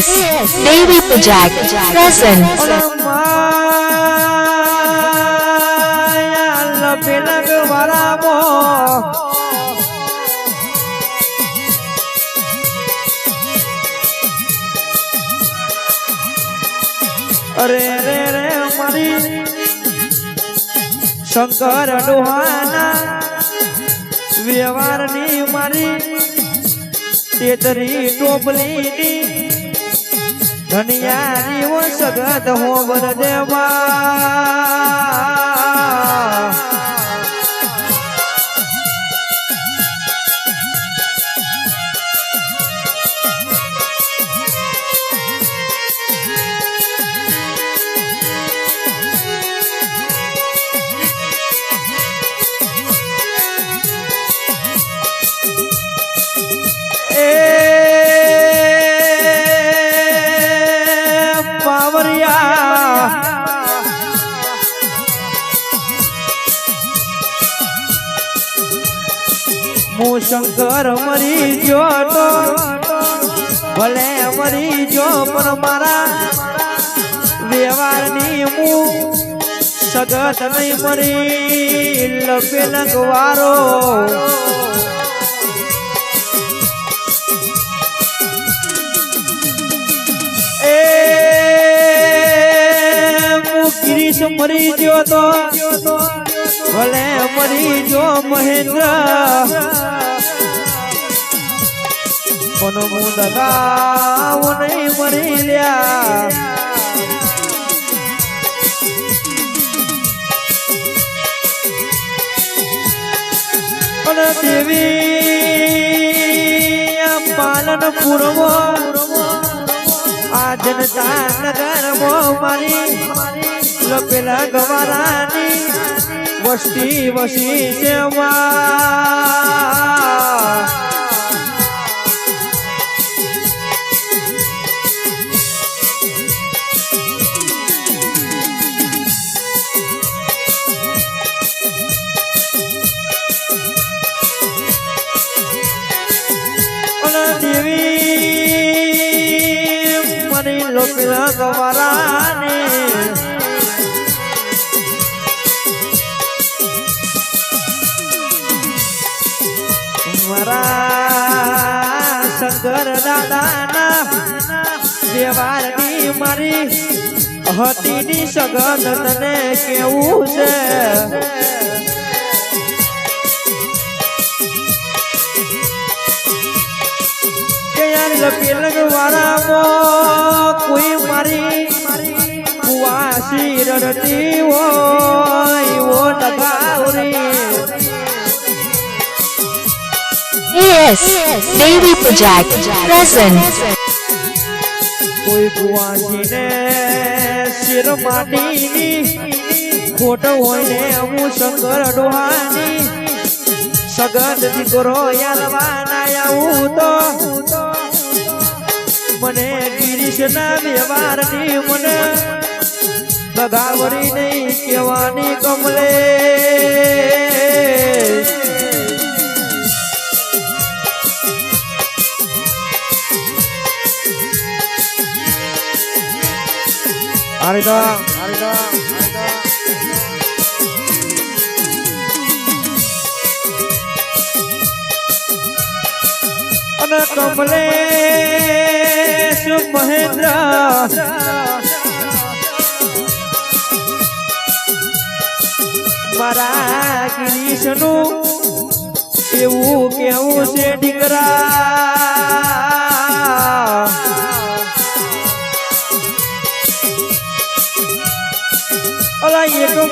Yes, Devi Pujak, present. માયા લપેલક વરાબો અરે રે રે મારી શંકર ડોહાના વ્યવહારની મારી તેતરી ટોપલીની ધનિયાની ઓ સગત હો બરદેવા હું શંકર મરી તો, ભલે મરી જો પણ મારા વ્યવહારની હું સગત નહીં મરી, લપે લગવારો. એ હું ગિરીશ મરી ગયો તો ભલે મરી જો મહેન્દ્ર. નહીં મરી લ્યા. દેવી પાલન પૂરવો. આ જનતા નગર મારી લપેલા ગવારાની. વસ્તી વસી સેવા અને દેવી મરી લપેલા ગવારાની હતીની સગન તને કેવું છે કે યાર લપેલગ વાળામાં કોઈ મારી કુવાસી રડતી હોય ઓ ડગાવરી Yes, Devi Pujak, present. કોઈ કુવાસીને શિર માટીની ખોટ હોય ને હું શંકર ડોહાની સગન દીકરો યાલવાના આવું તો. મને ગિરીશ ના વ્યવહારની મને બગાવરી નહીં કહેવાની કમલે. આરિદા આરિદા આરિદા અને કમલેશ મહેન્દ્ર. મારા ગિરીશનું એવું કેવું છે દીકરા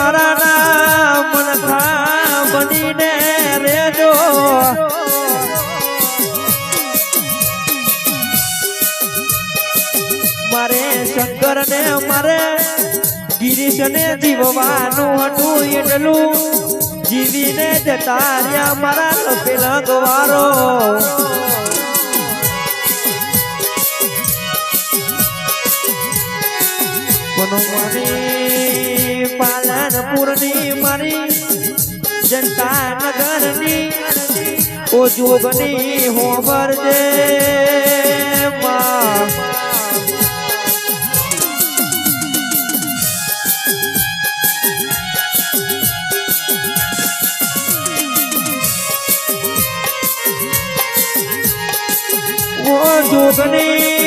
મારા રામ મનખા બનીને રેજો મારે શંકર ને મારે ગિરીશ ને જીવવાનું હતું એટલું. જીવીને જતા રહ્યા મારા પેલા ગવારો. મનોમની પાલનપુરની મારી જનતા નગરની ઓ જોગની હોબર જોગની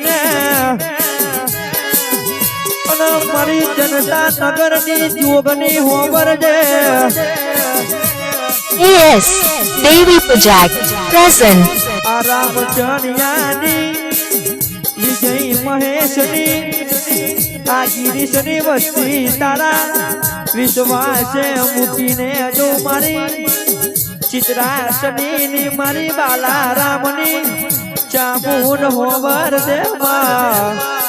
અને મારી જનતા નગરની જોગની હોબર છે AS Devi Project present. આ રામચંદ્યાની વિજય મહેશની આ ગિરીશની વસ્તી તારા વિશ્વાસે મૂકીને જો મારી ચિત્રાસની મારી બાલા રામની ચામુન હોવર દેવા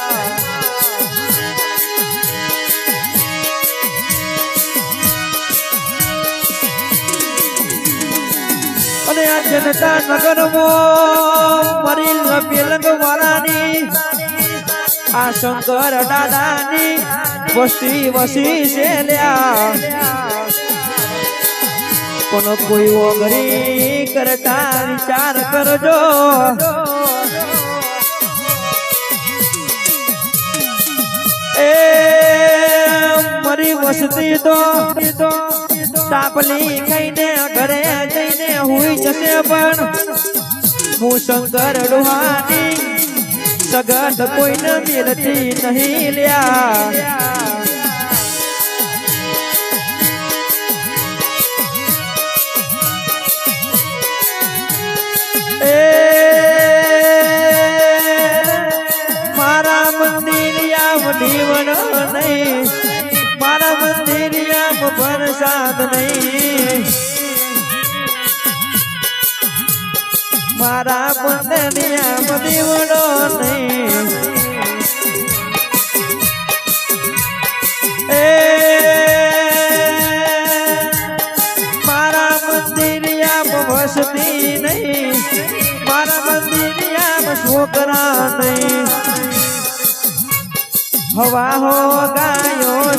જનતા નગરમાં મારી લપેલંગ વાળાની આ શંકર દાદાની વસ્તી વસી છે લ્યા પણ કોઈ ઓગરી કરતા વિચાર કરજો એ મરી વસતી તો તાપલી ખાઈને ઘરે જઈને હુઈ જશે પણ હું શંકર ડોહાની સગત કોઈને મિલતી નહીં લ્યા. મારા મંદિર આમ નીવણ નહીં. વરસાદ નહીં મારા આમ નીવણો નહીં મારા મંદિરિયામ વસતી નહીં મારા મંદિરિયામ છોકરા નહીં હવા હો ગાયો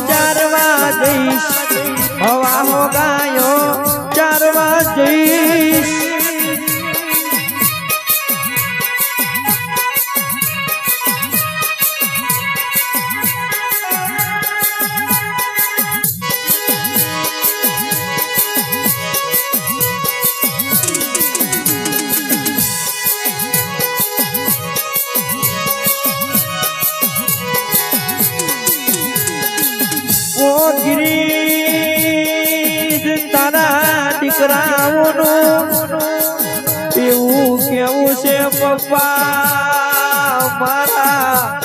પપ્પા મારા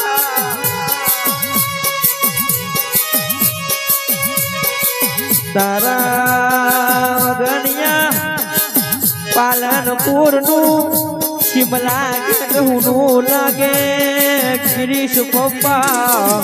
તારા ગણ્યા પાલનપુરનું શિમલા ગઢનું લાગે ગિરીશ પપ્પા.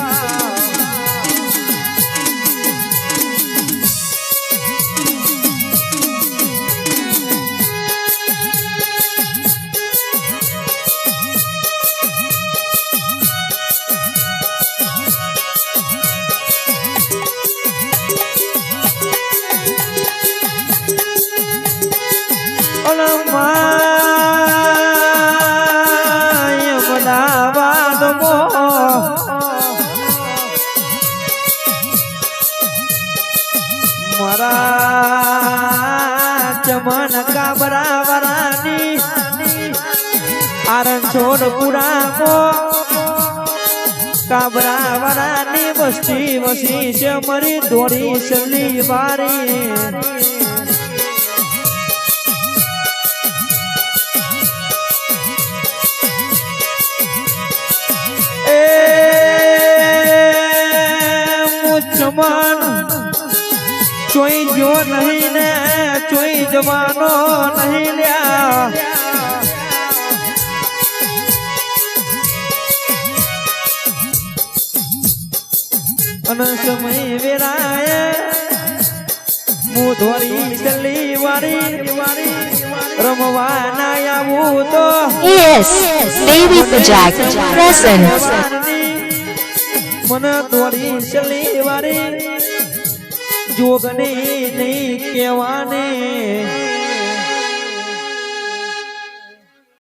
ચમન કાબરા વરાની આરણ છોડ પુરામો કાબરા વરાની વસ્તી વસી છે મરી દોડી સલી વારી એ મુચમન ચોઈ જો નહીં ને ચોઈ જવાનો નહીં લ્યા અને સમય વેરાય હું ધોરી ચલી વારી વારી રમવા ના આવું તો AS Devi Project present. મને દોડી છેલ્લી વારી જોગને નહીં કહેવાને.